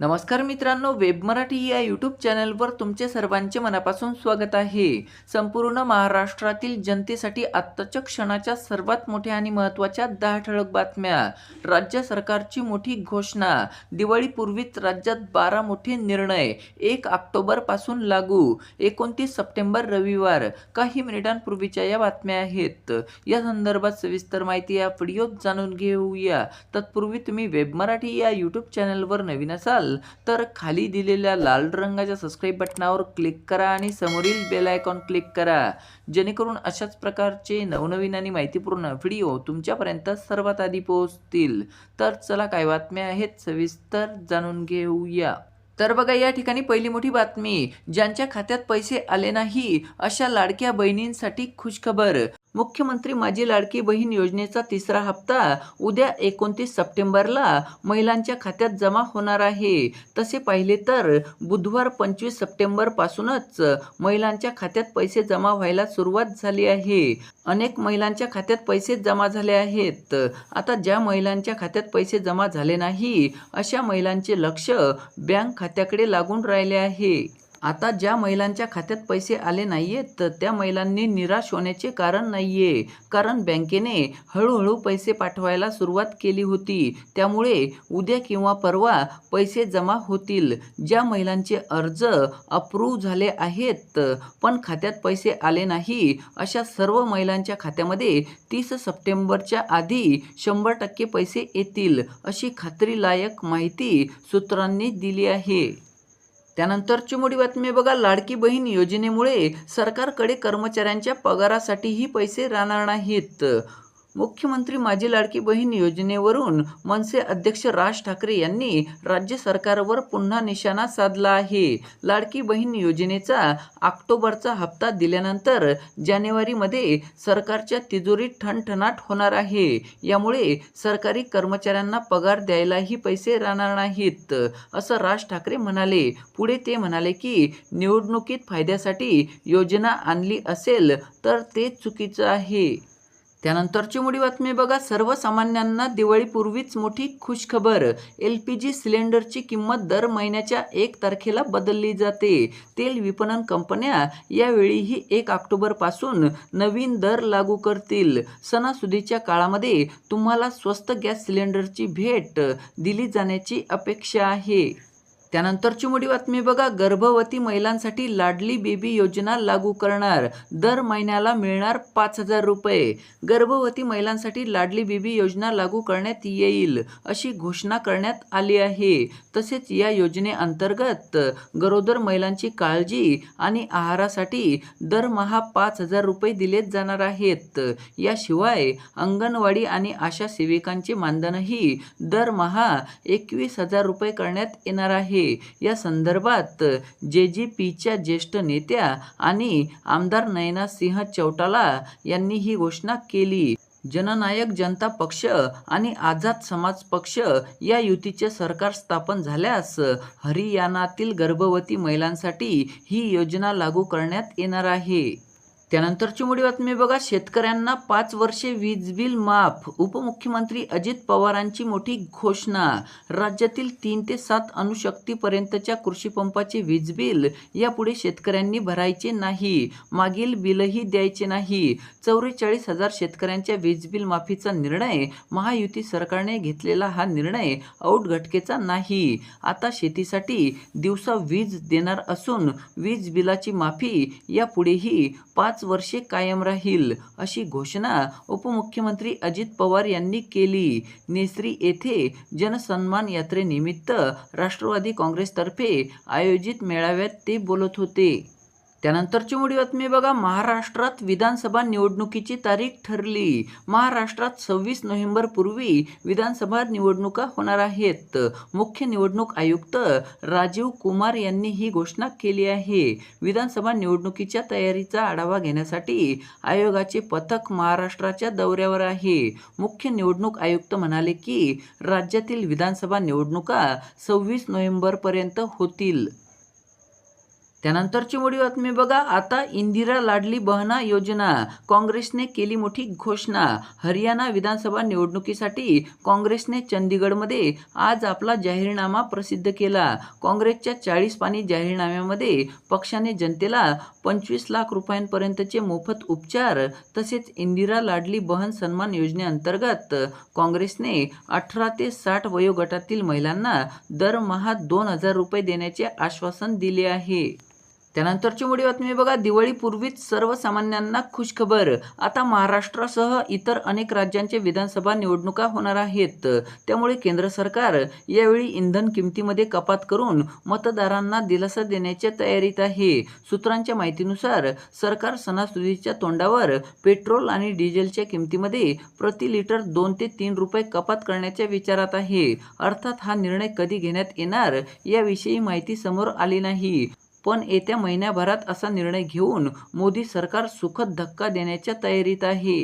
नमस्कार मित्रांनो वेब मराठी या यूट्यूब चॅनलवर तुमचे सर्वांचे मनापासून स्वागत आहे. संपूर्ण महाराष्ट्रातील जनतेसाठी आत्ताच्या क्षणाच्या सर्वात मोठ्या आणि महत्त्वाच्या दहा ठळक बातम्या. राज्य सरकारची मोठी घोषणा. दिवाळीपूर्वीच राज्यात बारा मोठे निर्णय. एक ऑक्टोबरपासून लागू. एकोणतीस सप्टेंबर रविवार. काही मिनिटांपूर्वीच्या या बातम्या आहेत. या संदर्भात सविस्तर माहिती या व्हिडिओत जाणून घेऊया. तत्पूर्वी तुम्ही वेब मराठी या यूट्यूब चॅनलवर नवीन असाल तर खाली दिलेल्या लाल रंगाच्या सबस्क्राईब बटनावर क्लिक करा आणि समोरील बेल आयकॉन क्लिक करा. जेणेकरून अशाच प्रकारचे नवनवीन आणि माहितीपूर्ण व्हिडिओ तुमच्यापर्यंत सर्वात आधी पोहोचतील. तर चला काय बातम्या आहेत सविस्तर जाणून घेऊया. तर बघा या ठिकाणी पहिली मोठी बातमी ज्यांच्या खात्यात पैसे आले नाही अशा लाडक्या बहिणींसाठी खुशखबर. मुख्यमंत्री माझी लाडकी बहीण योजनेचा तिसरा हप्ता उद्या एकोणतीस सप्टेंबरला महिलांच्या खात्यात जमा होणार आहे. तसे पाहिले तर बुधवार पंचवीस सप्टेंबरपासूनच महिलांच्या खात्यात पैसे जमा व्हायला सुरुवात झाली आहे. अनेक महिलांच्या खात्यात पैसे जमा झाले आहेत. आता ज्या महिलांच्या खात्यात पैसे जमा झाले नाही अशा महिलांचे लक्ष बँक खात्याकडे लागून राहिले आहे. आता ज्या महिलांच्या खात्यात पैसे आले नाही आहेत त्या महिलांनी निराश होण्याचे कारण नाही आहे कारण बँकेने हळूहळू पैसे पाठवायला सुरुवात केली होती. त्यामुळे उद्या किंवा परवा पैसे जमा होतील. ज्या महिलांचे अर्ज अप्रूव्ह झाले आहेत पण खात्यात पैसे आले नाही अशा सर्व महिलांच्या खात्यामध्ये तीस सप्टेंबरच्या आधी शंभर टक्के पैसे येतील अशी खात्रीलायक माहिती सूत्रांनी दिली आहे. त्यानंतरची मोठी बातमी बघा लाडकी बहीण योजनेमुळे सरकारकडे कर्मचाऱ्यांच्या पगारासाठीही पैसे राहणार नाहीत. मुख्यमंत्री माझी लाडकी बहीण योजनेवरून मनसे अध्यक्ष राज ठाकरे यांनी राज्य सरकारवर पुन्हा निशाणा साधला आहे. लाडकी बहीण योजनेचा ऑक्टोबरचा हप्ता दिल्यानंतर जानेवारीमध्ये सरकारच्या तिजोरीत ठणठणाट होणार आहे. यामुळे सरकारी कर्मचाऱ्यांना पगार द्यायलाही पैसे राहणार नाहीत असं राज ठाकरे म्हणाले. पुढे ते म्हणाले की निवडणुकीत फायद्यासाठी योजना आणली असेल तर ते चुकीचं आहे. त्यानंतरची मोठी बातमी बघा. सर्वसामान्यांना दिवाळीपूर्वीच मोठी खुशखबर. एल पी जी सिलेंडरची किंमत दर महिन्याच्या एक तारखेला बदलली जाते. तेल विपणन कंपन्या यावेळीही एक ऑक्टोबरपासून नवीन दर लागू करतील. सणासुदीच्या काळामध्ये तुम्हाला स्वस्त गॅस सिलेंडरची भेट दिली जाण्याची अपेक्षा आहे. त्यानंतरची मोठी बातमी बघा. गर्भवती महिलांसाठी लाडली बेबी योजना लागू करणार. दर महिन्याला मिळणार पाच हजार रुपये. गर्भवती महिलांसाठी लाडली बेबी योजना लागू करण्यात येईल अशी घोषणा करण्यात आली आहे. तसेच या योजनेअंतर्गत गरोदर महिलांची काळजी आणि आहारासाठी दरमहा पाच हजार रुपये दिले जाणार आहेत. याशिवाय अंगणवाडी आणि आशा सेविकांचे मानधनही दरमहा एकवीस हजार रुपये करण्यात येणार आहे. या संदर्भात जे जे पीच्या ज्येष्ठ नेत्या आणि आमदार नयना सिंह चौटाला यांनी ही घोषणा केली. जननायक जनता पक्ष आणि आझाद समाज पक्ष या युतीचे सरकार स्थापन झाल्यास हरियाणातील गर्भवती महिलांसाठी ही योजना लागू करण्यात येणार आहे. त्यानंतरची मोठी बातमी बघा. शेतकऱ्यांना पाच वर्षे वीज बिल माफ. उपमुख्यमंत्री अजित पवारांची मोठी घोषणा. राज्यातील तीन ते सात अणुशक्तीपर्यंतच्या कृषी पंपाचे वीज बिल. यापुढे शेतकऱ्यांनी भरायचे नाही. मागील बिलही द्यायचे नाही. चौवेचाळीस हजार शेतकऱ्यांच्या वीज बिल माफीचा निर्णय. महायुती सरकारने घेतलेला हा निर्णय औट घटकेचा नाही. आता शेतीसाठी दिवसा वीज देणार असून वीज बिलाची माफी यापुढेही पाच वर्षे कायम राहील अशी घोषणा उपमुख्यमंत्री अजित पवार यांनी केली. नेसरी येथे जनसन्मान यात्रेनिमित्त राष्ट्रवादी काँग्रेसतर्फे आयोजित मेळाव्यात ते बोलत होते. त्यानंतरची मोठी बातमी बघा महाराष्ट्रात विधानसभा निवडणुकीची तारीख ठरली. महाराष्ट्रात सव्वीस नोव्हेंबरपूर्वी विधानसभा निवडणुका होणार आहेत. मुख्य निवडणूक आयुक्त राजीव कुमार यांनी ही घोषणा केली आहे. विधानसभा निवडणुकीच्या तयारीचा आढावा घेण्यासाठी आयोगाचे पथक महाराष्ट्राच्या दौऱ्यावर आहे. मुख्य निवडणूक आयुक्त म्हणाले की राज्यातील विधानसभा निवडणुका सव्वीस नोव्हेंबरपर्यंत होतील. त्यानंतरची मोठी बातमी बघा. आता इंदिरा लाडली बहना योजना. काँग्रेसने केली मोठी घोषणा. हरियाणा विधानसभा निवडणुकीसाठी काँग्रेसने चंदीगडमध्ये आज आपला जाहीरनामा प्रसिद्ध केला. काँग्रेसच्या चाळीस पानी जाहीरनाम्यामध्ये पक्षाने जनतेला पंचवीस लाख रुपयांपर्यंतचे मोफत उपचार तसेच इंदिरा लाडली बहन सन्मान योजनेअंतर्गत काँग्रेसने अठरा ते साठ वयोगटातील महिलांना दरमहा दोन हजार रुपये देण्याचे आश्वासन दिले आहे. त्यानंतरची मोठी बातमी बघा दिवाळीपूर्वीच सर्वसामान्यांना खुशखबर. आता महाराष्ट्रासह इतर अनेक राज्यांचे विधानसभा निवडणुका होणार आहेत. त्यामुळे केंद्र सरकार यावेळी इंधन किमतीमध्ये कपात करून मतदारांना दिलासा देण्याच्या तयारीत आहे. सूत्रांच्या माहितीनुसार सरकार सणासुदीच्या तोंडावर पेट्रोल आणि डिझेलच्या किमतीमध्ये प्रति लिटर दोन ते तीन रुपये कपात करण्याच्या विचारात आहे. अर्थात हा निर्णय कधी घेण्यात येणार याविषयी माहिती समोर आली नाही. पण येत्या महिन्याभरात असा निर्णय घेऊन मोदी सरकार सुखद धक्का देण्याच्या तयारीत आहे.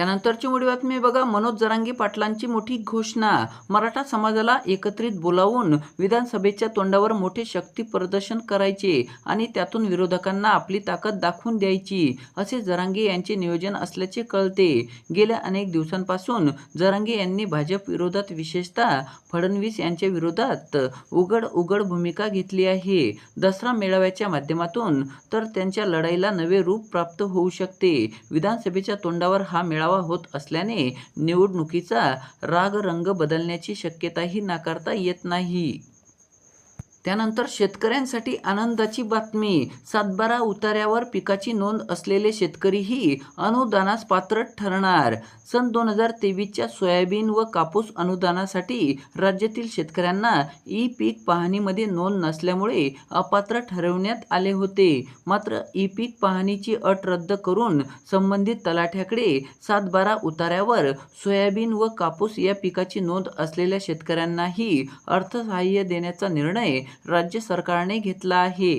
त्यानंतरची मोठी बातमी बघा. मनोज जरांगी पाटलांची मोठी घोषणा. मराठा समाजाला एकत्रित बोलावून विधानसभेच्या तोंडावर मोठे शक्ती प्रदर्शन करायचे आणि त्यातून विरोधकांना आपली ताकद दाखवून द्यायची असे जरांगे यांचे नियोजन असल्याचे कळते. गेल्या अनेक दिवसांपासून जरांगे यांनी भाजप विरोधात विशेषतः फडणवीस यांच्या विरोधात उघड उघड भूमिका घेतली आहे. दसरा मेळाव्याच्या माध्यमातून तर त्यांच्या लढाईला नवे रूप प्राप्त होऊ शकते. विधानसभेच्या तोंडावर हा मेळावा होत असल्याने निवडणुकीचा रागरंग बदलण्याची शक्यताही नाकारता येत नाही. त्यानंतर शेतकऱ्यांसाठी आनंदाची बातमी. सातबारा उतार्यावर पिकाची नोंद असलेले शेतकरीही अनुदानास पात्र ठरणार. सन दोन हजार तेवीसच्या सोयाबीन व कापूस अनुदानासाठी राज्यातील शेतकऱ्यांना ई पीक पाहणीमध्ये नोंद नसल्यामुळे अपात्र ठरवण्यात आले होते. मात्र ई पीक पाहणीची अट रद्द करून संबंधित तलाठ्याकडे सातबारा उतार्यावर सोयाबीन व कापूस या पिकाची नोंद असलेल्या शेतकऱ्यांनाही अर्थसहाय्य देण्याचा निर्णय राज्य सरकारने घेतला आहे.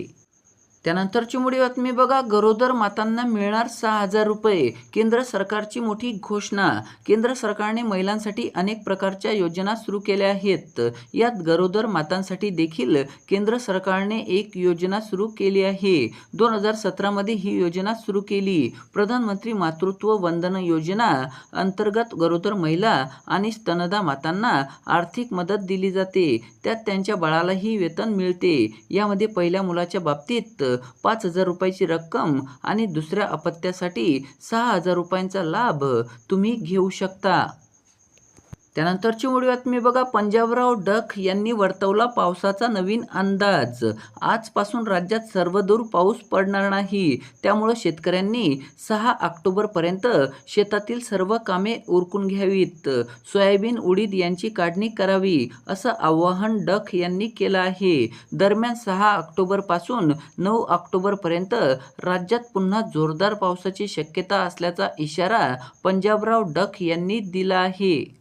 त्यानंतरची मोठी बातमी बघा. गरोदर मातांना मिळणार सहा हजार रुपये. केंद्र सरकारची मोठी घोषणा. केंद्र सरकारने महिलांसाठी अनेक प्रकारच्या योजना सुरू केल्या आहेत. यात गरोदर मातांसाठी देखील केंद्र सरकारने एक योजना सुरू केली आहे. दोन हजार सतरामध्ये ही योजना सुरू केली. प्रधानमंत्री मातृत्व वंदन योजना अंतर्गत गरोदर महिला आणि स्तनदा मातांना आर्थिक मदत दिली जाते. त्यात त्यांच्या बाळालाही वेतन मिळते. यामध्ये पहिल्या मुलाच्या बाबतीत पाच हजार रुपयाची रक्कम आणि दुसऱ्या अपत्यासाठी सहा हजार रुपयांचा लाभ तुम्ही घेऊ शकता. त्यानंतरची मोठी बातमी बघा. पंजाबराव डक यांनी वर्तवला पावसाचा नवीन अंदाज. आजपासून राज्यात सर्वदूर पाऊस पडणार नाही. त्यामुळं शेतकऱ्यांनी सहा ऑक्टोबरपर्यंत शेतातील सर्व कामे उरकून घ्यावीत. सोयाबीन उडीद यांची काढणी करावी असं आवाहन डक यांनी केलं आहे. दरम्यान सहा ऑक्टोबरपासून नऊ ऑक्टोबरपर्यंत राज्यात पुन्हा जोरदार पावसाची शक्यता असल्याचा इशारा पंजाबराव डक यांनी दिला आहे.